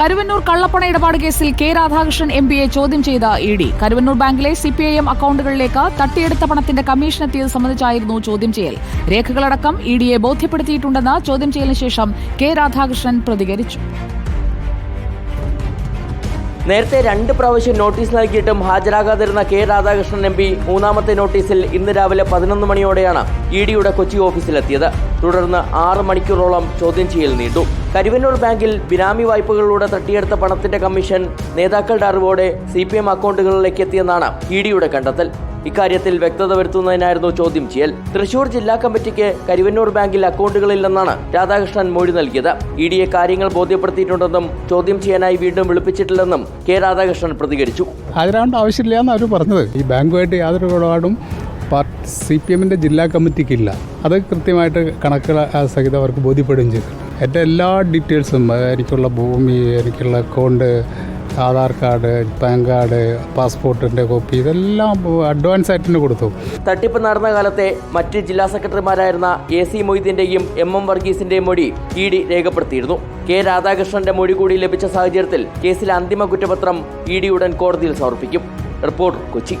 കരുവന്നൂർ കള്ളപ്പണ ഇടപാട് കേസിൽ കെ രാധാകൃഷ്ണൻ എം പിയെ ചോദ്യം ചെയ്ത ഇ ഡി. കരുവന്നൂർ ബാങ്കിലെ സി പി ഐ എം അക്കൌണ്ടുകളിലേക്ക് തട്ടിയെടുത്ത പണത്തിന്റെ കമ്മീഷൻ എത്തിയത് സംബന്ധിച്ചായിരുന്നു ചോദ്യം ചെയ്യൽ. രേഖകളടക്കം ഇ ഡിയെ ബോധ്യപ്പെടുത്തിയിട്ടുണ്ടെന്ന് ചോദ്യം ചെയ്യലിന് ശേഷം കെ രാധാകൃഷ്ണൻ പ്രതികരിച്ചു. നേരത്തെ രണ്ട് പ്രാവശ്യം നോട്ടീസ് നൽകിയിട്ടും ഹാജരാകാതിരുന്ന കെ രാധാകൃഷ്ണൻ എം പി മൂന്നാമത്തെ നോട്ടീസിൽ ഇന്ന് രാവിലെ പതിനൊന്ന് മണിയോടെയാണ് ഇ ഡിയുടെ കൊച്ചി ഓഫീസിലെത്തിയത്. തുടർന്ന് ആറ് മണിക്കൂറോളം ചോദ്യം ചെയ്യൽ നീണ്ടു. കരുവന്നൂർ ബാങ്കിൽ ബിനാമി വായ്പകളിലൂടെ തട്ടിയെടുത്ത പണത്തിന്റെ കമ്മീഷൻ നേതാക്കളുടെ അറിവോടെ സി പി എം അക്കൗണ്ടുകളിലേക്ക് എത്തിയെന്നാണ് ഇ ഡിയുടെ കണ്ടെത്തൽ. ഇക്കാര്യത്തിൽ വ്യക്തത വരുത്തുന്നതിനായിരുന്നു ചോദ്യം ചെയ്യൽ. തൃശൂർ ജില്ലാ കമ്മിറ്റിക്ക് കരുവന്നൂർ ബാങ്കിൽ അക്കൗണ്ടുകളില്ലെന്നാണ് രാധാകൃഷ്ണൻ മൊഴി നൽകിയത്. ഇ ഡിയെ കാര്യങ്ങൾ ബോധ്യപ്പെടുത്തിയിട്ടുണ്ടെന്നും ചോദ്യം ചെയ്യാനായി വീണ്ടും വിളിപ്പിച്ചിട്ടില്ലെന്നും കെ രാധാകൃഷ്ണൻ പ്രതികരിച്ചു. ഹാജരാകേണ്ട ആവശ്യമില്ല എന്ന് അവർ പറഞ്ഞത്. ഈ ബാങ്കുമായിട്ട് യാതൊരു ഇടപാടും സി പി എമ്മിന്റെ ജില്ലാ കമ്മിറ്റിക്കില്ല. അത് കൃത്യമായിട്ട് കണക്കുകൾ സഹിതം അവർക്ക് ബോധ്യപ്പെടുകയും ചെയ്തു. എന്റെ എല്ലാ ഡീറ്റെയിൽസും എനിക്കുള്ള ഭൂമി എനിക്കുള്ള account Aadhaar card PAN card പാസ്പോർട്ടിന്റെ copy ഇതെല്ലാം അഡ്വാൻസ് ആയിട്ട് കൊടുത്തു. തട്ടിപ്പ് നടന്ന കാലത്തെ മറ്റ് ജില്ലാ സെക്രട്ടറിമാരായിരുന്ന എ സി മൊയ്തീന്റെയും എം എം വർഗീസിന്റെയും മൊഴി ഇ ഡി രേഖപ്പെടുത്തിയിരുന്നു. കെ രാധാകൃഷ്ണന്റെ മൊഴി കൂടി ലഭിച്ച സാഹചര്യത്തിൽ കേസിലെ അന്തിമ കുറ്റപത്രം ഇ ഡി ഉടൻ കോടതിയിൽ സമർപ്പിക്കും. റിപ്പോർട്ട് കൊച്ചി.